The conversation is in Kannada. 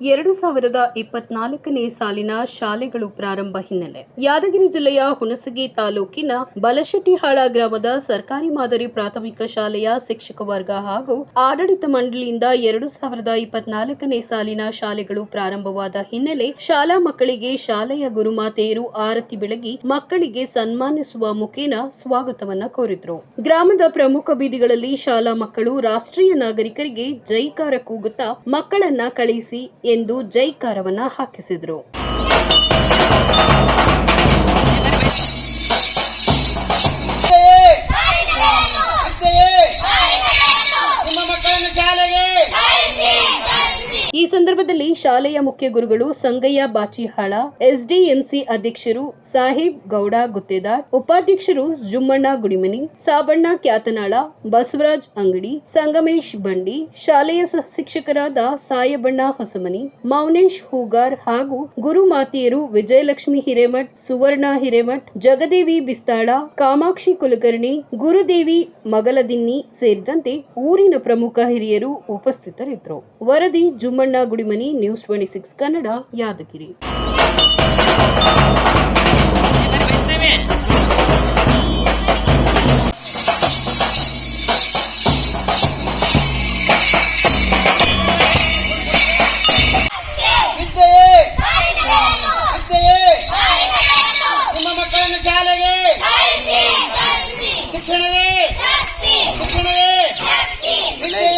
ಎರಡು ಸಾವಿರದ ಇಪ್ಪತ್ನಾಲ್ಕನೇ ಸಾಲಿನ ಶಾಲೆಗಳು ಪ್ರಾರಂಭ ಹಿನ್ನೆಲೆ. ಯಾದಗಿರಿ ಜಿಲ್ಲೆಯ ಹುಣಸಗಿ ತಾಲೂಕಿನ ಬಲಶೆಟ್ಟಿಹಾಳ ಗ್ರಾಮದ ಸರ್ಕಾರಿ ಮಾದರಿ ಪ್ರಾಥಮಿಕ ಶಾಲೆಯ ಶಿಕ್ಷಕ ವರ್ಗ ಹಾಗೂ ಆಡಳಿತ ಮಂಡಳಿಯಿಂದ ಎರಡು ಸಾವಿರದ ಇಪ್ಪತ್ನಾಲ್ಕನೇ ಸಾಲಿನ ಶಾಲೆಗಳು ಪ್ರಾರಂಭವಾದ ಹಿನ್ನೆಲೆ ಶಾಲಾ ಮಕ್ಕಳಿಗೆ ಶಾಲೆಯ ಗುರುಮಾತೆಯರು ಆರತಿ ಬೆಳಗಿ ಮಕ್ಕಳಿಗೆ ಸನ್ಮಾನಿಸುವ ಮುಖೇನ ಸ್ವಾಗತವನ್ನ ಕೋರಿದ್ರು. ಗ್ರಾಮದ ಪ್ರಮುಖ ಬೀದಿಗಳಲ್ಲಿ ಶಾಲಾ ಮಕ್ಕಳು ರಾಷ್ಟ್ರೀಯ ನಾಗರಿಕರಿಗೆ ಜೈಕಾರ ಕೂಗುತ್ತಾ ಮಕ್ಕಳನ್ನ ಕಳಿಸಿ ಎಂದು ಜೈಕಾರವನ್ನ ಹಾಕಿಸಿದ್ರು. ಸಂದರ್ಭದಲ್ಲಿ ಶಾಲೆಯ ಮುಖ್ಯ ಗುರುಗಳು ಸಂಗಯ್ಯ ಬಾಚಿಹಾಳ, ಎಸ್ಡಿಎಂಸಿ ಅಧ್ಯಕ್ಷರು ಸಾಹಿಬ್ ಗೌಡ ಗುತ್ತೇದಾರ್, ಉಪಾಧ್ಯಕ್ಷರು ಜುಮ್ಮಣ್ಣ ಗುಡಿಮನಿ, ಸಾಬಣ್ಣ ಕ್ಯಾತನಾಳ, ಬಸವರಾಜ್ ಅಂಗಡಿ, ಸಂಗಮೇಶ್ ಬಂಡಿ, ಶಾಲೆಯ ಸಹ ಶಿಕ್ಷಕರಾದ ಸಾಯಬಣ್ಣ ಹೊಸಮನಿ, ಮೌನೇಶ್ ಹೂಗಾರ್ ಹಾಗೂ ಗುರು ಮಾತಿಯರು ವಿಜಯಲಕ್ಷ್ಮಿ ಹಿರೇಮಠ್, ಸುವರ್ಣ ಹಿರೇಮಠ್, ಜಗದೇವಿ ಬಿಸ್ತಾಳ, ಕಾಮಾಕ್ಷಿ ಕುಲಕರ್ಣಿ, ಗುರುದೇವಿ ಮಗಲದಿನ್ನಿ ಸೇರಿದಂತೆ ಊರಿನ ಪ್ರಮುಖ ಹಿರಿಯರು ಉಪಸ್ಥಿತರಿದ್ದರು. ವರದಿ Jummanna Gudimani news twenty six Kannada Yadgiri. ವಿದ್ಯೆಯೇ ವಿದ್ಯೆಯೇ ನಿಮ್ಮ ಮಕ್ಕಳನ್ನು ಶಾಲೆಗೆ ಶಿಕ್ಷಣವೇ ಶಿಕ್ಷಣವೇ. ವಿದ್ಯೆಯೇ